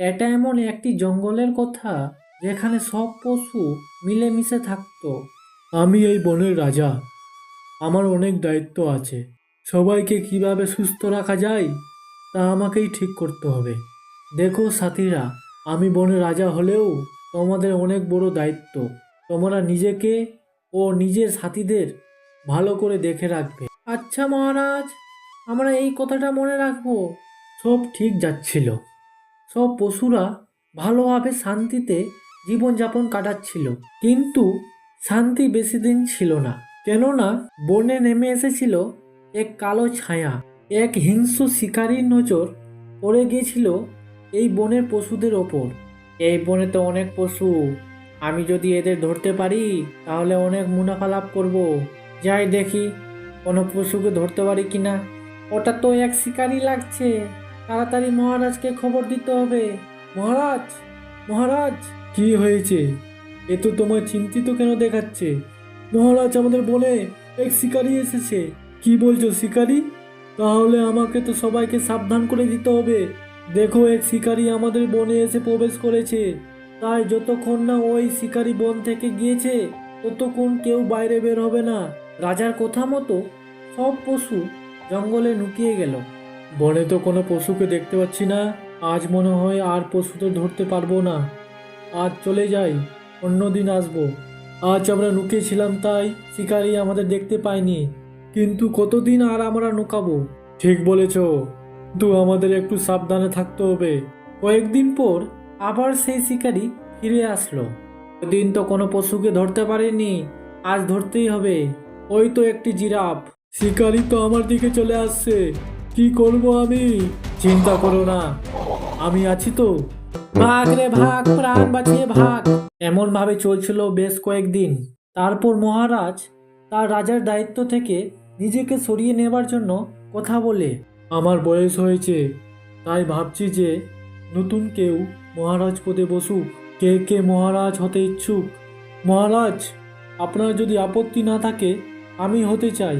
এটা এমন একটি জঙ্গলের কথা যেখানে সব পশু মিলেমিশে থাকতো। আমি এই বনের রাজা। আমার অনেক দায়িত্ব আছে। সবাইকে কীভাবে সুস্থ রাখা যায় তা আমাকেই ঠিক করতে হবে। দেখো সাথীরা, আমি বনের রাজা হলেও তোমাদের অনেক বড় দায়িত্ব। তোমরা নিজেকে ও নিজের সাথীদের ভালো করে দেখে রাখবে। আচ্ছা মহারাজ, আমরা এই কথাটা মনে রাখব। সব ঠিক যাচ্ছিল। সব পশুরা ভালোভাবে শান্তিতে জীবনযাপন কাটাচ্ছিল। কিন্তু শান্তি বেশি দিন ছিল না। কেননা বনে নেমে এসেছিল এক কালো ছায়া। এক হিংস্র শিকারীর নজর পড়ে গিয়েছিল এই বনের পশুদের ওপর। এই বনে তো অনেক পশু। আমি যদি এদের ধরতে পারি, তাহলে অনেক মুনাফা লাভ করব। যাই দেখি, কোনো পশুকে ধরতে পারি কিনা। ওটা তো এক শিকারই লাগছে। তাড়াতাড়ি মহারাজকে খবর দিতে হবে। মহারাজ মহারাজ। কি হয়েছে? এ তো তোমার চিন্তিত কেন দেখাচ্ছে? মহারাজ আমাদের বনে এক শিকারি এসেছে। কি বলছো শিকারী? তাহলে আমাকে তো সবাইকে সাবধান করে দিতে হবে। দেখো, এক শিকারি আমাদের বনে এসে প্রবেশ করেছে। তাই যতক্ষণ না ওই শিকারি বন থেকে গিয়েছে, ততক্ষণ কেউ বাইরে বের হবে না। রাজার কথা মতো সব পশু জঙ্গলে লুকিয়ে গেল। বনে তো কোনো পশুকে দেখতে পাচ্ছি না। আজ মনে হয় আর পশুদের ধরতে পারব না। আজ চলে যাই অন্য দিন আসব। আজ আমরা লুকিয়েছিলাম তাই শিকারি আমাদের দেখতে পায়নি। কিন্তু কতদিন আর আমরা নুকাবো? ঠিক বলেছ। তো আমাদের একটু সাবধানে থাকতে হবে। কয়েকদিন পর আবার সেই শিকারি ফিরে আসলো। দিন তো কোনো পশুকে ধরতে পারেনি। আজ ধরতেই হবে। ওই তো একটি জিরাফ। শিকারি তো আমার দিকে চলে আসছে। কি করব আমি? চিন্তা করো না। আমি আছি তো। ভাগ রে ভাগ, প্রাণ বাঁচিয়ে ভাগ। এমন ভাবে চলছিল বেশ কয়েকদিন। তারপর মহারাজ তার রাজার দায়িত্ব থেকে নিজেকে সরিয়ে নেবার জন্য কথা বলে, আমার বয়স হয়েছে। তাই ভাবছি যে নতুন কেউ মহারাজ পদে বসুক, কে কে মহারাজ হতে ইচ্ছুক। মহারাজ, আপনার যদি আপত্তি না থাকে, আমি হতে চাই।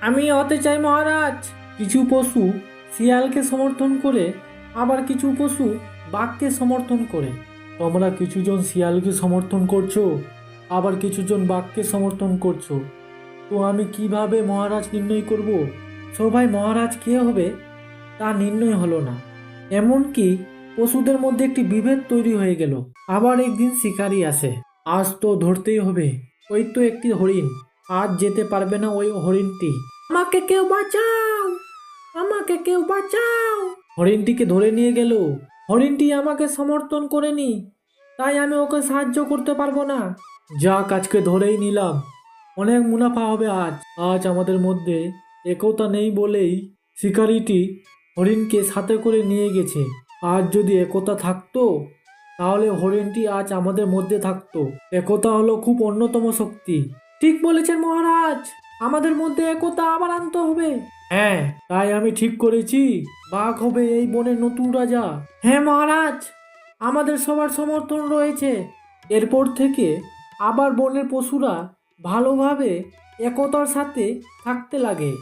আমি হতে চাই মহারাজ। কিছু পশু শিয়ালকে সমর্থন করে, আবার কিছু পশু বাঘকে সমর্থন করে। তোমরা কিছুজন শিয়ালকে সমর্থন করছ, আবার কিছুজন বাঘকে সমর্থন করছ। তো আমি কীভাবে মহারাজ নির্ণয় করব? সবাই মহারাজ কে হবে? তা নির্ণয় হলো না। এমনকি পশুদের মধ্যে একটি বিভেদ তৈরি হয়ে গেল। আবার একদিন শিকারি আসে। আজ তো ধরতেই হবে, ওই তো একটি হরিণ। আজ যেতে পারবে না ওই হরিণটি। আমাকে কেউ বাঁচাও! আমাকে কেউ বাঁচাও। হরিণটিকে ধরে নিয়ে গেল। হরিণটি আমাকে সমর্থন করেনি। তাই আমি ওকে সাহায্য করতে পারব না। যা কাজকে ধরেই নিলাম। অনেক মুনাফা হবে আজ। আজ আমাদের মধ্যে একতা নেই বলেই শিকারিটি হরিণকে সাথে করে নিয়ে গেছে। আজ যদি একতা থাকতো, তাহলে হরিণটি আজ আমাদের মধ্যে থাকতো। একতা হলো খুব অন্যতম শক্তি। ঠিক বলেছেন মহারাজ। আমাদের মধ্যে একতা আবার আনতে হবে। হ্যাঁ তাই আমি ঠিক করেছি। বাঘ হবে এই বনের নতুন রাজা। হ্যাঁ মহারাজ, আমাদের সবার সমর্থন রয়েছে। এরপর থেকে আবার বনের পশুরা ভালোভাবে একতার সাথে থাকতে লাগে।